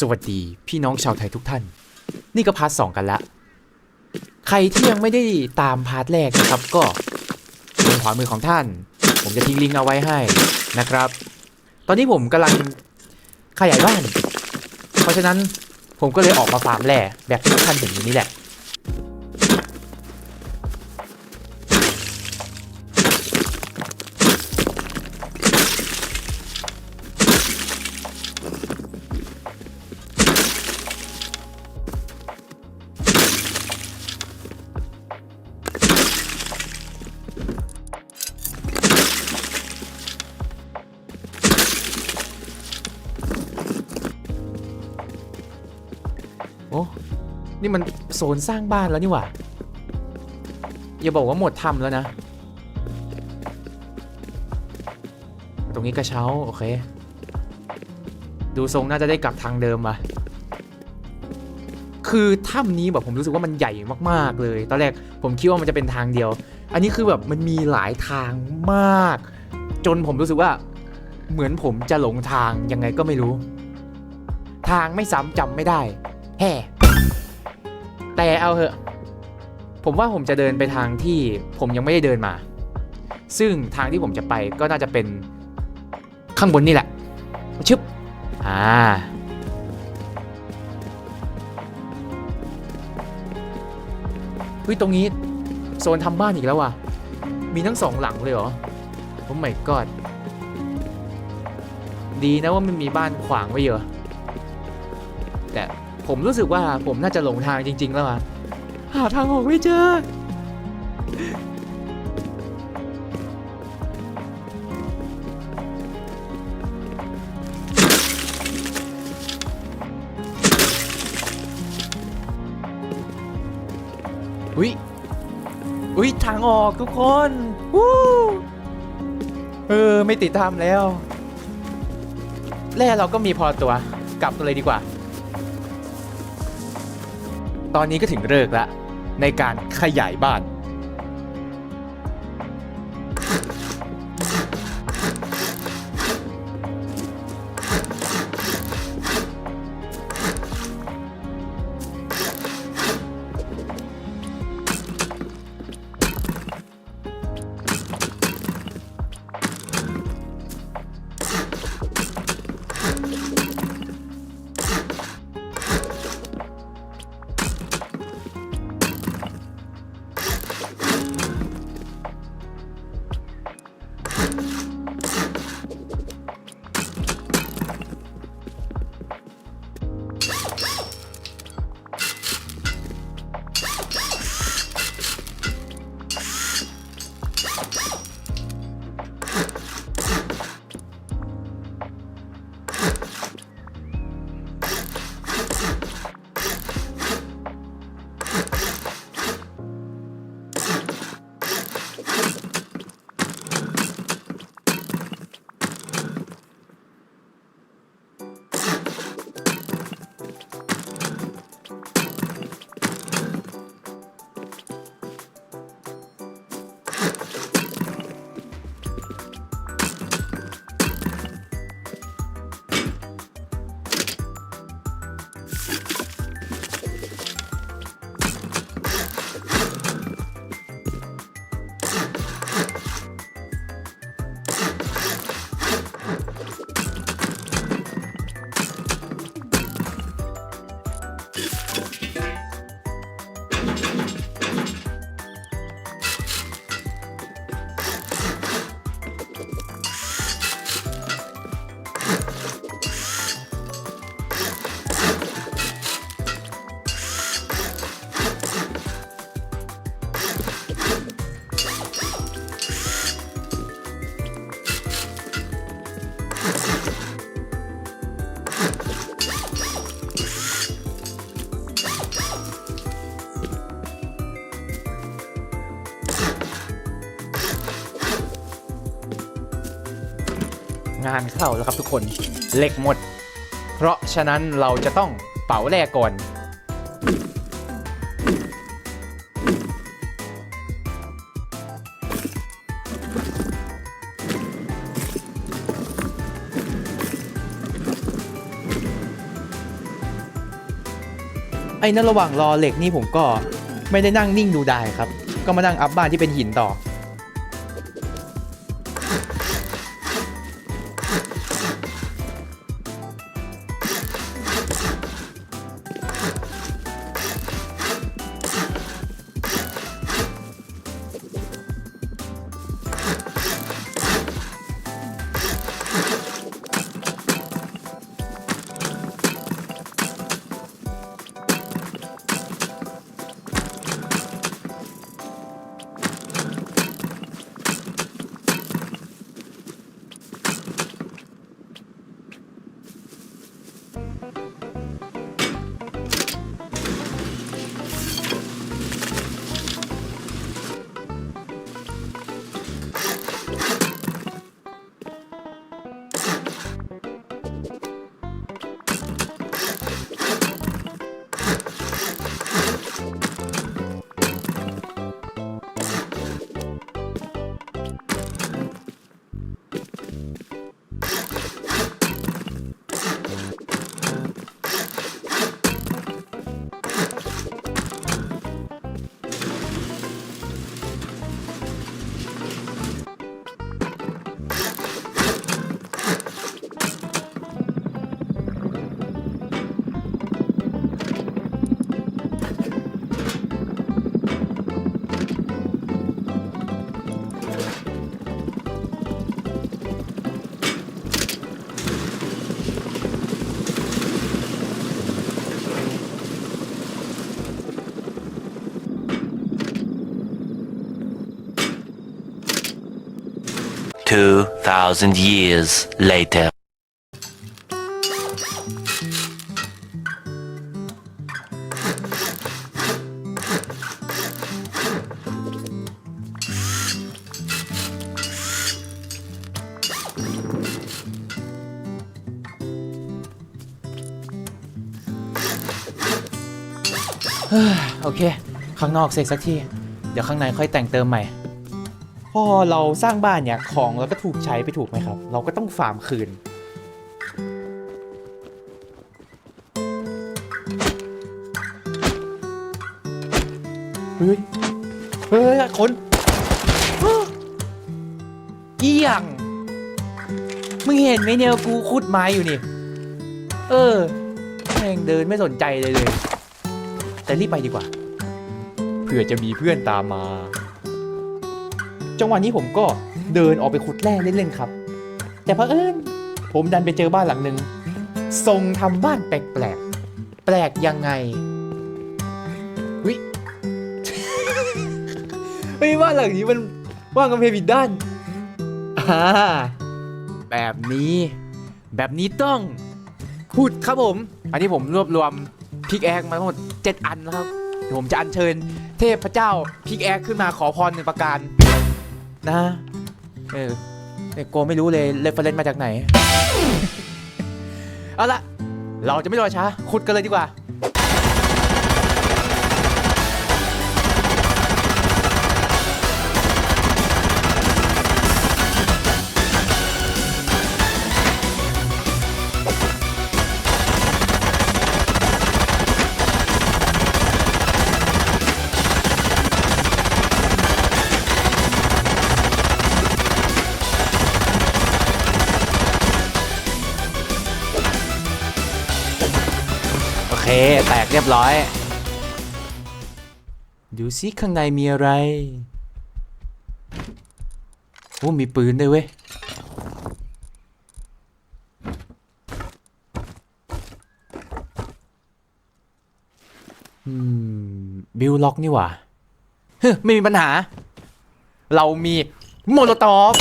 สวัสดีพี่น้องชาวไทยทุกท่าน นี่ก็พาร์ทสองกันละ ใครที่ยังไม่ได้ตามพาร์ทแรกนะครับ ก็บนขวามือของท่าน ผมจะทิ้งลิงก์เอาไว้ให้นะครับ ตอนนี้ผมกำลังขยายบ้าน เพราะฉะนั้นผมก็เลยออกมาฟาร์มแร่แบบที่ทุกท่านเห็นอยู่นี่แหละ นี่มันโซนสร้างบ้านแล้วนี่หว่า อย่าบอกว่าหมดทำแล้วนะ ตรงนี้กระเช้า โอเค ดูทรงน่าจะได้กลับทางเดิมว่ะคือถ้ำนี้แบบผมรู้สึกว่ามันใหญ่มากๆเลย ตอนแรกผมคิดว่ามันจะเป็นทางเดียว อันนี้คือแบบมันมีหลายทางมาก จนผมรู้สึกว่าเหมือนผมจะหลงทางยังไงก็ไม่รู้ ทางไม่ซ้ำจำไม่ได้ แฮ่ แต่เอาเหอะ ผมว่าผมจะเดินไปทางที่ผมยังไม่ได้เดินมา ซึ่งทางที่ผมจะไปก็น่าจะเป็นข้างบนนี่แหละ ชึบ อ่า เฮ้ย ตรงนี้ โซนทำบ้านอีกแล้วว่ะ มีทั้งสองหลังเลยเหรอ โอ้ my god ดีนะว่ามันมีบ้านขวางไว้เยอะ ผมรู้สึกว่าผมน่าจะหลงทางจริง ๆ แล้วอะหาทางออกไม่เจอ อุ้ยอุ้ยทางออกทุกคนวู้เออ ไม่ติดตามแล้ว แร่เราก็มีพอตัว กลับเลยดีกว่า ตอนนี้ก็ถึงเลิกละในการขยายบ้านานเข้าแล้วครับทุกคนเหล็กหมด เพราะฉะนั้นเราจะต้องเป๋าแรกก่อน ไอ้นั่นระหว่างรอเหล็กนี่ผมก็ไม่ได้นั่งนิ่งดูได้ครับ ก็มานั่งอัพบ้านที่เป็นหินต่อ 2,000 years later. โอเค ข้างนอกเสร็จสักที เดี๋ยวข้างในค่อยแต่งเติมใหม่ พอเราสร้างบ้านเนี่ยของเราก็ถูกใช้ไปถูกไหมครับ เราก็ต้องฟาร์มคืน เฮ้ย เฮ้ย คนเกี่ยง มึงเห็นไหมเนี่ยกูขุดไม้อยู่นี่ เออแม่งเดินไม่สนใจเลยเลย แต่รีบไปดีกว่า เผื่อจะมีเพื่อนตามมา จังหวะนี้ผมก็เดินออกไปขุดแร่เล่นๆครับ แต่เผอิญผมดันไปเจอบ้านหลังหนึ่งทรงทำบ้านแปลกๆ แปลกยังไงวิเฮ้ยบ้านหลังนี้มันว่างกำแพงผิดด้านอ่าแบบนี้ แบบนี้ต้องพูดครับผม อันนี้ผมรวบรวมพิกแอคมาทั้งหมดเจ็ดอันนะครับเดี๋ยวผมจะอัญเชิญเทพเจ้าพิกแอคขึ้นมาขอพรหนึ่งประการ นะเออเอโกไม่รู้เลยเรฟเฟรนซ์มาจากไหน เอาละเราจะไม่รอช้าขุดกันเลยดีกว่า เรียบร้อย ดูซิข้างในมีอะไรโอ้มีปืนด้วยเว้ยอืมบิลล็อกนี่หว่า เฮ้ยไม่มีปัญหา เรามีโมโลตอฟ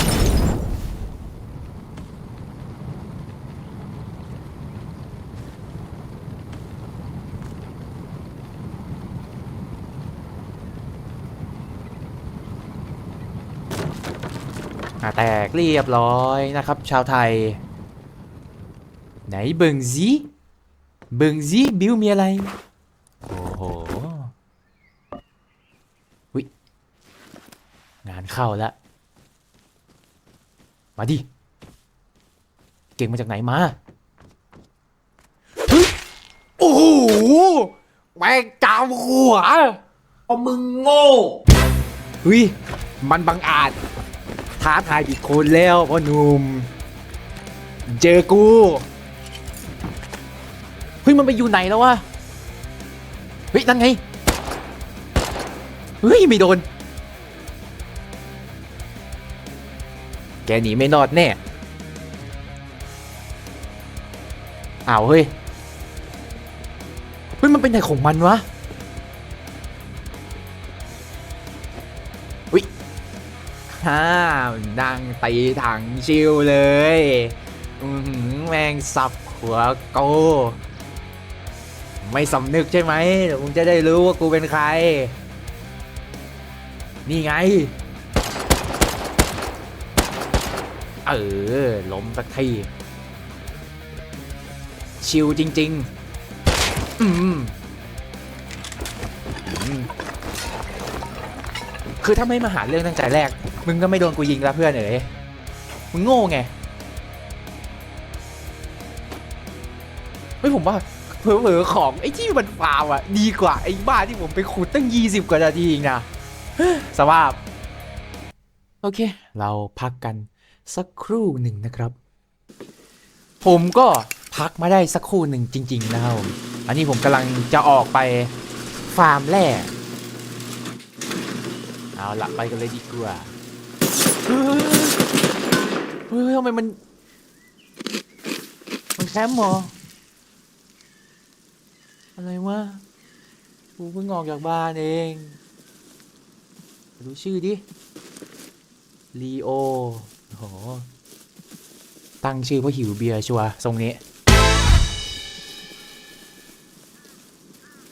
แตกเรียบร้อยนะครับ ชาวไทย ไหนเบิงซีเบิงซีบิวมีอะไร โอ้โหวิงานเข้าแล้วมาดิ เก่งมาจากไหนมาเฮ้ยโอ้โหแม่งจามหัวเพราะมึงโง่เฮ้ยมันบังอาจ ท้าทายผิดคนแล้วพ่อหนุ่ม เจอกู เฮ้ย มันไปอยู่ไหนแล้ววะ เฮ้ย นั่นไง เฮ้ย ไม่โดน แกหนีไม่รอดแน่ อ้าวเฮ้ย เฮ้ย มันเป็นไหนของมันวะ ฮ่านั่งตีถังชิวเลย อืแมงสับหัวโก ไม่สำนึกใช่ไหมเดี๋ยวมึงจะได้รู้ว่ากูเป็นใคร นี่ไง เออ ล้มสักที ชิวจริง ๆ อืมคือถ้าไม่มาหาเรื่องตั้งแต่แรก มึงก็ไม่โดนกูยิงแล้วเพื่อนเอ๋ยมึงโง่ไงไม่ผมว่าเผลอๆของไอ้ที่มันฟาวอะดีกว่าไอ้บ้าที่ผมไปขุดตั้ง 20 กว่านาทีเองนะสภาพ โอเค เราพักกันสักครู่หนึ่งนะครับ ผมก็พักมาได้สักครู่หนึ่งจริง ๆ นะครับอันนี้ผมกำลังจะออกไปฟาร์มแร่เอาละไปกันเลยดีกว่า เฮ้ยทำไมมัน มันแคมป์หรอ อะไรวะ กูเพิ่งออกจากบ้านเองดูชื่อดิลีโอโห ตั้งชื่อเพราะหิวเบียร์ชัวทรงนี้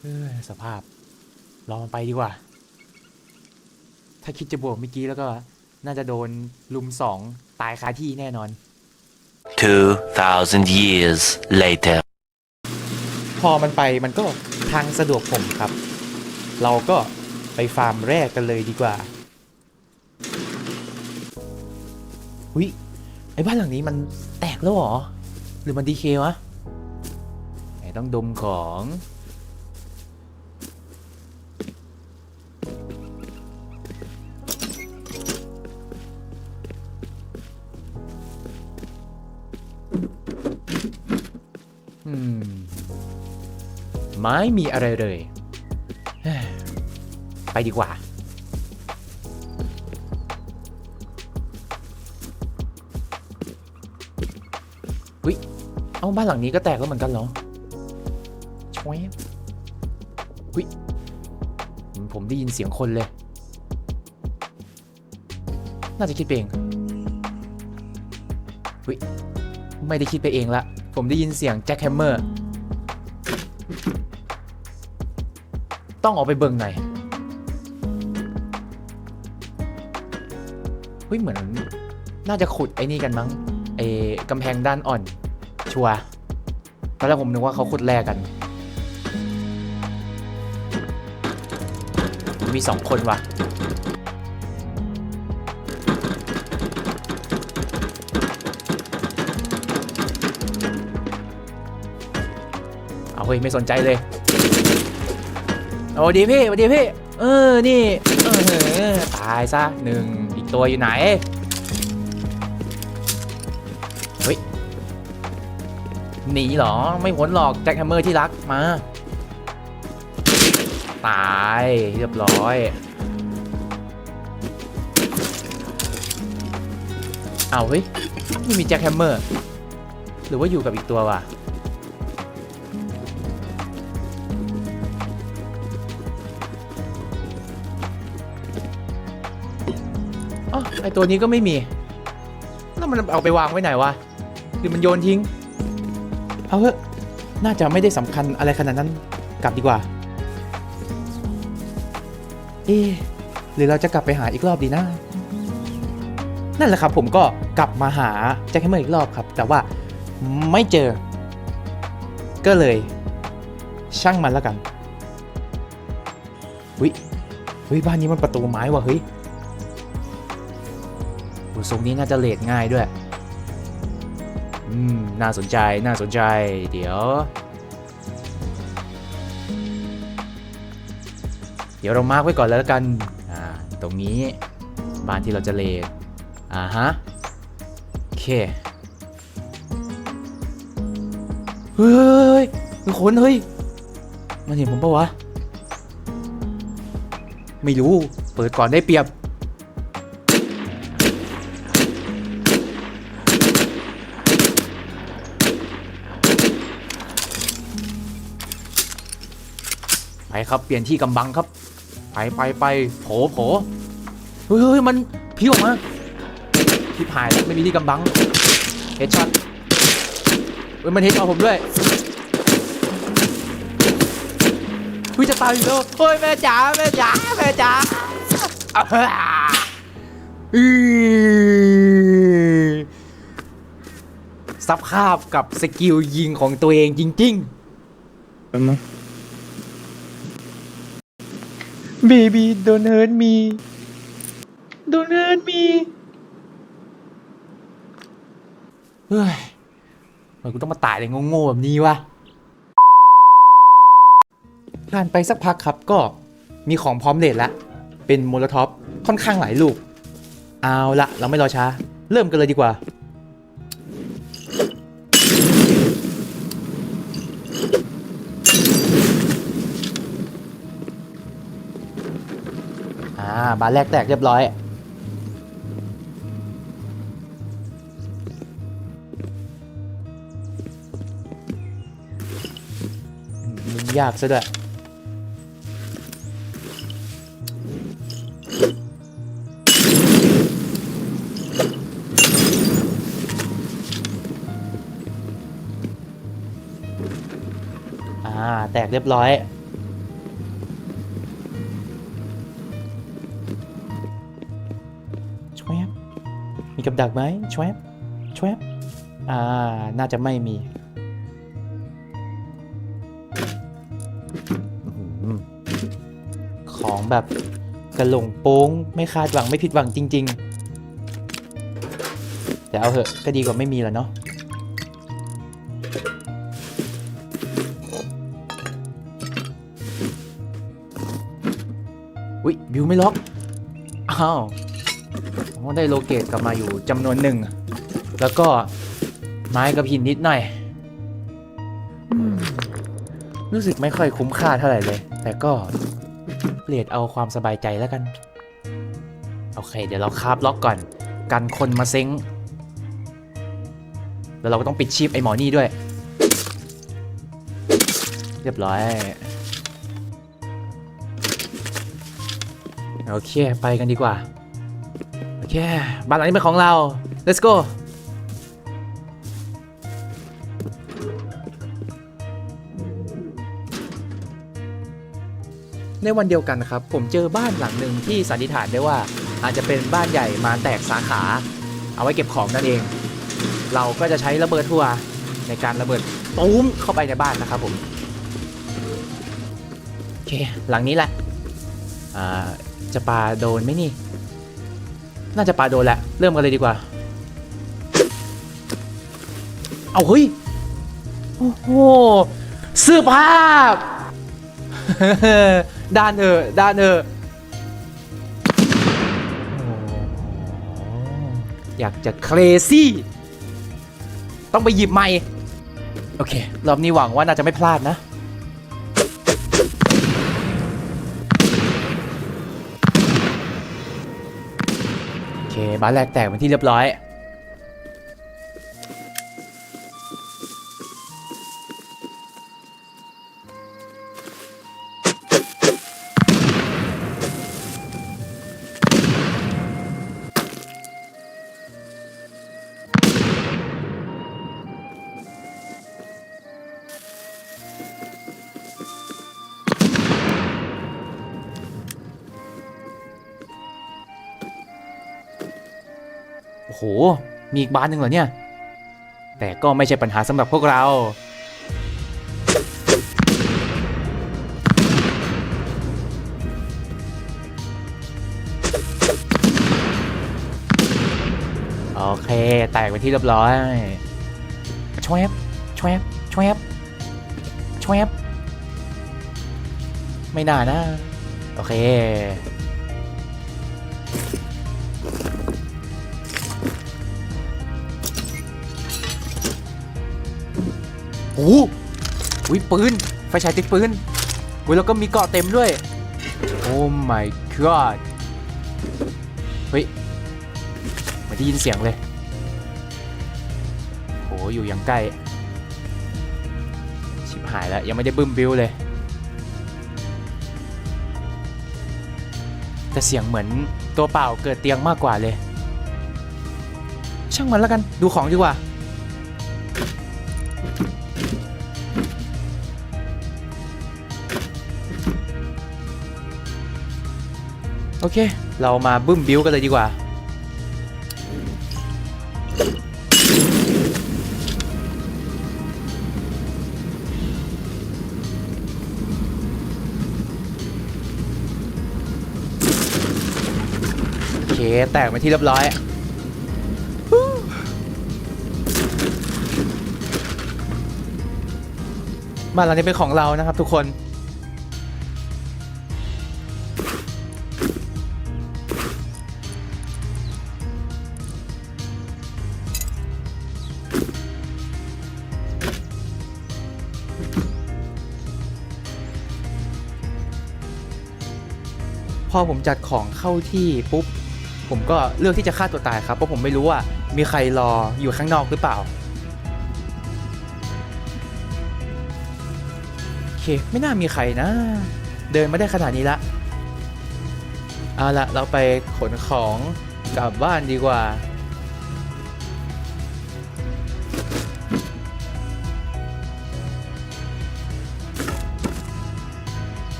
เอ้ยสภาพรอมันไปดีกว่า ถ้าคิดจะบวกเมื่อกี้แล้วก็ น่าจะโดนลุมสองตายคาที่แน่นอน 2,000 years later. พอมันไปมันก็ทางสะดวกผมครับ เราก็ไปฟาร์มแรกกันเลยดีกว่าอุ้ยไอ้บ้านหลังนี้มันแตกแล้วเหรอ หรือมันดีเควะไหนต้องดมของ ไม่มีอะไรเลย ไปดีกว่า อุ้ย เอาบ้านหลังนี้ก็แตกแล้วเหมือนกันเหรอช่วยอุ้ย ผมได้ยินเสียงคนเลย น่าจะคิดเองอุ้ย ไม่ได้คิดไปเองละ ผมได้ยินเสียงแจ็คแฮมเมอร์ ต้องออกไปเบิ่งหน่อยเฮ้ยเหมือน น่าจะขุดไอ้นี่กันมั้งไอ้กำแพงด้านอ่อน ชัวร์ตอนแรกผมนึกว่าเขาขุดแรกกัน มีสองคนว่ะเอาเฮ้ยไม่สนใจเลย โอ้ดีพี่สวัสดีพี่ เออ นี่เออเหอตายซะหนึ่งอีกตัวอยู่ไหน เฮ้ย หนีเหรอ ไม่พ้นหรอกแจ็คแฮมเมอร์ที่รัก มา ตายเรียบร้อยเอาเฮ้ยไม่มีแจ็คแฮมเมอร์ หรือว่าอยู่กับอีกตัววะ ตัวนี้ก็ไม่มี แล้วมันเอาไปวางไว้ไหนวะ หรือมันโยนทิ้ง เอาเถอะ น่าจะไม่ได้สำคัญอะไรขนาดนั้น กลับดีกว่า เอ๊หรือเราจะกลับไปหาอีกรอบดีนะ นั่นแหละครับผมก็กลับมาหาแจ็คแฮมเมอร์อีกรอบครับ แต่ว่าไม่เจอ ก็เลย ช่างมันแล้วกันวิวิบ้านนี้มันประตูไม้ว่ะเฮ้ย ทรงนี้น่าจะเลดง่ายด้วย อืม น่าสนใจ น่าสนใจ เดี๋ยว เดี๋ยวเรามาร์กไว้ก่อนแล้วกัน อ่า ตรงนี้ บ้านที่เราจะเลดอ่าฮะ โอเค เฮ้ยมีคนเฮ้ย มันเห็นผมปะวะ ไม่รู้ เปิดก่อนได้เปรียบ ครับเปลี่ยนที่กำบังครับ ไปไปไปโผโผเฮ้ยเฮ้ยมันพิ้วออกมาพิพายแล้วไม่มีที่กำบังเฮดช็อตเฮ้ยมันเฮดช็อตผมด้วยเฮ้ยจะตายอยู่แล้วเฮ้ยแม่จ๋าแม่จ๋าแม่จ๋าซับคาบกับสกิลยิงของตัวเองจริงๆ แป๊บนะ Baby don't hurt me don't hurt me เฮ้ยทำไมันกูต้องมาตายเลยโง่ๆแบบนี้วะผ่านไปสักพักครับก็มีของพร้อมเลทแล้ว เป็นโมโลท็อปค่อนข้างหลายลูก เอาละเราไม่รอช้า เริ่มกันเลยดีกว่า บานแรกแตกเรียบร้อย มันยากซะด้วยอ่าแตกเรียบร้อย มีกับดักไหมชวบชวบอ่า น่าจะไม่มีของแบบกระหลงโป้งไม่คาดหวังไม่ผิดหวังจริง ๆ แต่เอาเหอะก็ดีกว่าไม่มีแล้วเนาะอุ๊ยบิวไม่ล็อกอ้าว โอ้ได้โลเกตกลับมาอยู่จำนวนหนึ่ง แล้วก็ไม้กับหินนิดหน่อยอืมรู้สึกไม่ค่อยคุ้มค่าเท่าไหร่เลย แต่ก็เปลี่ยนเอาความสบายใจแล้วกัน โอเค เดี๋ยวเราคาบล็อกก่อน กันคนมาเซ้ง แล้วเราก็ต้องปิดชีพไอ้หมอนี่ด้วย เรียบร้อย โอเค ไปกันดีกว่าโอ เคบ้านหลังนี้เป็นของเรา let's go ในวันเดียวกันครับ ผมเจอบ้านหลังหนึ่งที่สันนิษฐานได้ว่า อาจจะเป็นบ้านใหญ่มาแตกสาขา เอาไว้เก็บของนั่นเอง เราก็จะใช้ระเบิดทัวในการระเบิดตูมเข้าไปในบ้านนะครับผมโอเคหลังนี้แหละจะปาโดนไหมนี่ น่าจะปาโดนแหละ เริ่มกันเลยดีกว่า เอาเฮ้ย โอ้โหเสื้อภาพด้านเออด้านเออโอ้โหอยากจะเครซี่ ต้องไปหยิบใหม่ โอเค รอบนี้หวังว่าน่าจะไม่พลาดนะ บ้านแรกแตกเป็นที่เรียบร้อย โอ้โห มีอีกบ้านหนึ่งเหรอเนี่ย แต่ก็ไม่ใช่ปัญหาสำหรับพวกเรา โอเคแตกไปนที่เรียบร้อยชวบชวบชวบชวบไม่น่านะ โอเค โอ้โหอุ๊ยปืน ไฟฉายติดปืนอุ้ยแล้วก็มีเกาะเต็มด้วย โอ้ my god เฮ้ยไม่ได้ยินเสียงเลยโหอยู่อย่างใกล้ ชิบหายแล้ว ยังไม่ได้บึ้มบิวเลย แต่เสียงเหมือนตัวเปล่าเกิดเตียงมากกว่าเลย ช่างมันแล้วกันดูของดีกว่า โอเค เรามาบึ้มบิวกันเลยดีกว่า โอเค แตกไปที่เรียบร้อยบ้านหลังนี้เป็นของเรานะครับทุกคน อผมจัดของเข้าที่ปุ๊บผมก็เลือกที่จะฆ่าตัวตายครับเพราะผมไม่รู้ว่ามีใครรออยู่ข้างนอกหรือเปล่าโอเคไม่น่ามีใครนะ เดินไม่ได้ขนาดนี้ละเอาละเราไปขนของกลับบ้านดีกว่า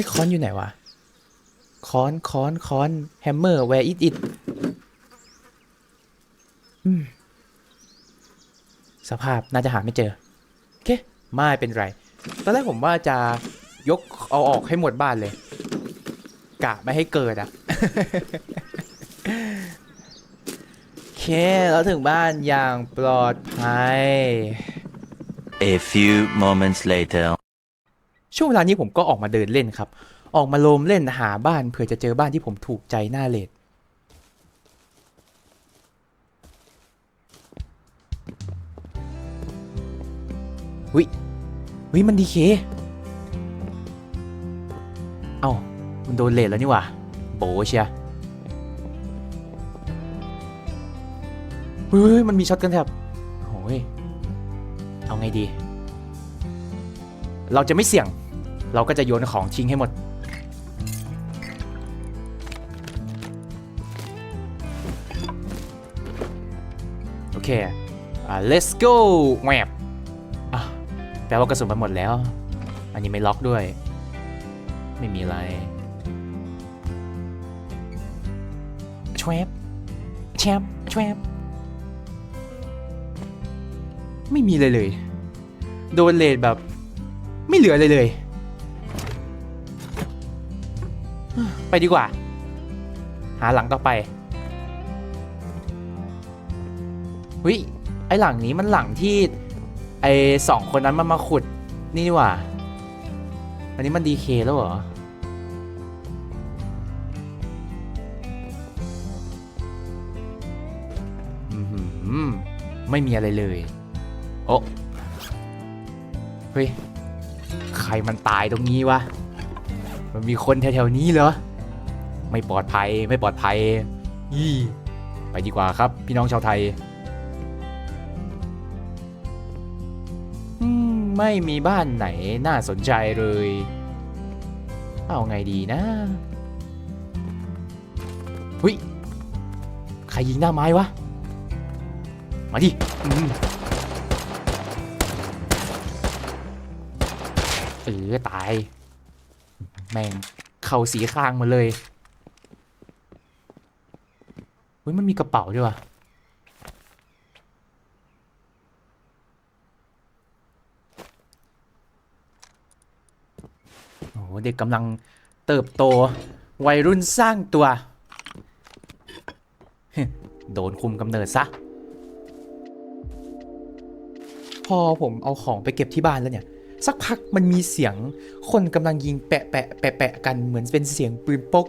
เฮ้ค้อนอยู่ไหนวะ ค้อนค้อนค้อนแฮมเมอร์ where is it อืมสภาพน่าจะหาไม่เจอ โอเค ไม่เป็นไร ตอนแรกผมว่าจะยกเอาออกให้หมดบ้านเลย กะไม่ให้เกิดอะโอเค เราถึงบ้านอย่างปลอดภัย A few moments later. ช่วงเวลานี้ผมก็ออกมาเดินเล่นครับ ออกมาโลมเล่นหาบ้านเผื่อจะเจอบ้านที่ผมถูกใจหน้าเลดวิวิมันดีเค เอ้า มันโดนเลดแล้วนี่หว่า โบเชียเฮ้ยมันมีช็อตกันแทบโอ้ยเอาไงดี เราจะไม่เสี่ยง เราก็จะโยนของทิ้งให้หมด โอเค let's go แวบแปลว่ากระสุนมันหมดแล้ว อันนี้ไม่ล็อกด้วย ไม่มีอะไรชวบแชบชวบไม่มีเลยเลย โดนเลดแบบ ไม่เหลือเลยเลย ไปดีกว่า หาหลังต่อไปวิไอหลังนี้มันหลังที่ไอสองคนนั้นมันมาขุดนี่นี่หว่า อันนี้มันดีเคแล้วเหรออือหือไม่มีอะไรเลย โอ้เฮ้ย ใครมันตายตรงนี้วะ มันมีคนแถวๆนี้เหรอ ไม่ปลอดภัยไม่ปลอดภัยยี่ไปดีกว่าครับ พี่น้องชาวไทยอืมไม่มีบ้านไหนน่าสนใจเลย เอาไงดีนะหุยใครยิงหน้าไม้วะ มาดิอืมเออตาย แม่ง เข่าสีข้างมาเลยเฮ้ยมันมีกระเป๋าด้วยวะโอ้เด็กกำลังเติบโต วัยรุ่นสร้างตัว โดนคุมกำเนิดซะ พอผมเอาของไปเก็บที่บ้านแล้วเนี่ย สักพักมันมีเสียงคนกำลังยิงแปะแปะแปะแปะกันเหมือนเป็นเสียงปืนปก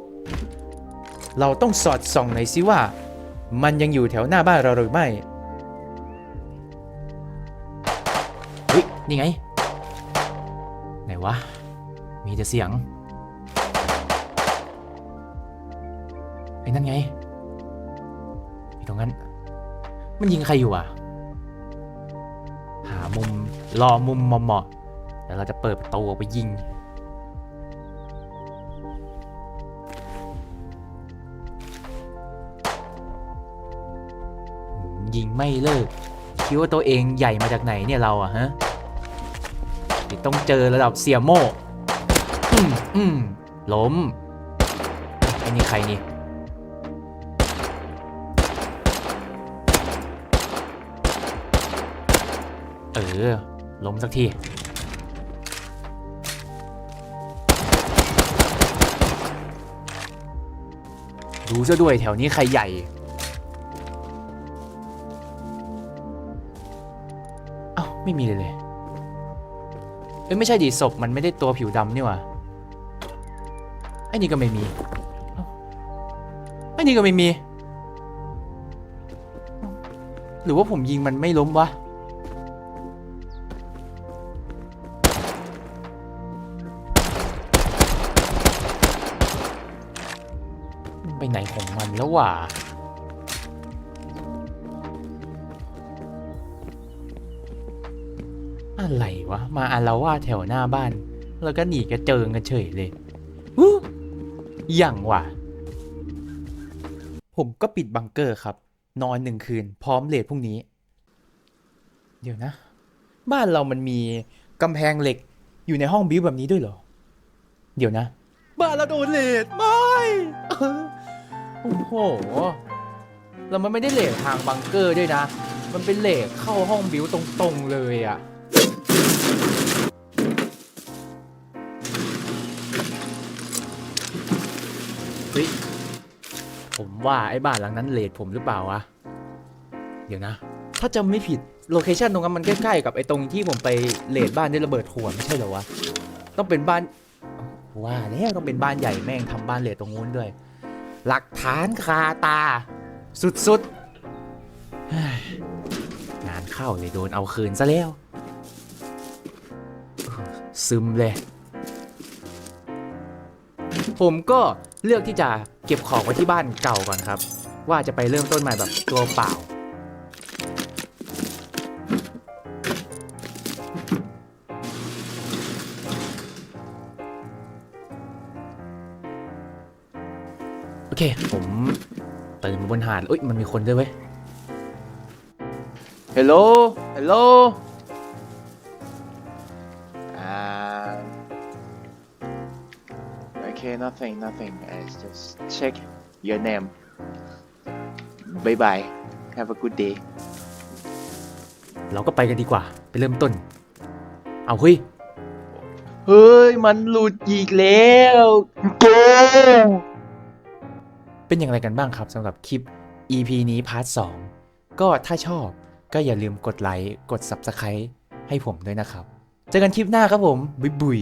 เราต้องสอดส่องหน่อยสิว่า มันยังอยู่แถวหน้าบ้านเราหรือไม่เฮ้ยนี่ไง ไหนวะ มีแต่เสียงไอ้นั่นไงไอ้ตรงนั้น มันยิงใครอยู่อะ หามุมรอมุมเหมาะๆแล้วเราจะเปิดประตูออกไปยิง ยิงไม่เลิก คิดว่าตัวเองใหญ่มาจากไหนเนี่ยเราอะฮะต้องเจอระดับเสียโม่อืมอืมล้มไอ้นี่ใครนี่เออ ล้มสักทีดูซะด้วยแถวนี้ใครใหญ่ ไม่มีเลยเลย เอ้ยไม่ใช่ดิศพมันไม่ได้ตัวผิวดำนี่หว่าไอ้นี่ก็ไม่มีไอ้นี่ก็ไม่มี หรือว่าผมยิงมันไม่ล้มวะ ไปไหนของมันแล้ววะ อะไรวะ มาอาละว่าแถวหน้าบ้าน แล้วก็หนีกระเจิงกันเฉยเลยวู้อย่างว่ะ ผมก็ปิดบังเกอร์ครับ นอนหนึ่งคืน พร้อมเลทพรุ่งนี้ เดี๋ยวนะ บ้านเรามันมีกำแพงเหล็กอยู่ในห้องบิวแบบนี้ด้วยเหรอ เดี๋ยวนะ บ้านเราโดนเลทไม่โอ้โหแล้วมันไม่ได้เลททางบังเกอร์ด้วยนะ มันเป็นเลทเข้าห้องบิวตรงๆเลยอะ่ะ เฮ้ยผมว่าไอ้บ้านหลังนั้นเลทผมหรือเปล่าวะ เดี๋ยวนะ ถ้าจำไม่ผิดโลเคชันตรงนั้นมันใกล้ๆกับไอ้ตรงที่ผมไปเลดบ้านด้วยระเบิดหัวไม่ใช่เหรอวะ ต้องเป็นบ้านว่าแล้วต้องเป็นบ้านใหญ่แม่งทำบ้านเลทตรงนู้นด้วย หลักฐานคาตา สุดๆงานเข้าเลยโดนเอาคืนซะแล้ว ซึมเลย ผมก็ เลือกที่จะเก็บของไว้ที่บ้านเก่าก่อนครับ ว่าจะไปเริ่มต้นใหม่แบบตัวเปล่า โอเค ผมตื่นบนหาดอุ้ยมันมีคนด้วยเว้ยฮัล okay, nothing, nothing. I just check your name. Bye bye. Have a good day. เราก็ไปกันดีกว่า ไปเริ่มต้น เอาเฮ้ย เฮ้ย มันหลุดอีกแล้วโกเป็นอย่างไรกันบ้างครับสำหรับคลิป EP นี้พาร์ท 2 ก็ถ้าชอบก็อย่าลืมกดไลค์ กด Subscribe ให้ผมด้วยนะครับ เจอกันคลิปหน้าครับผม บุยบุย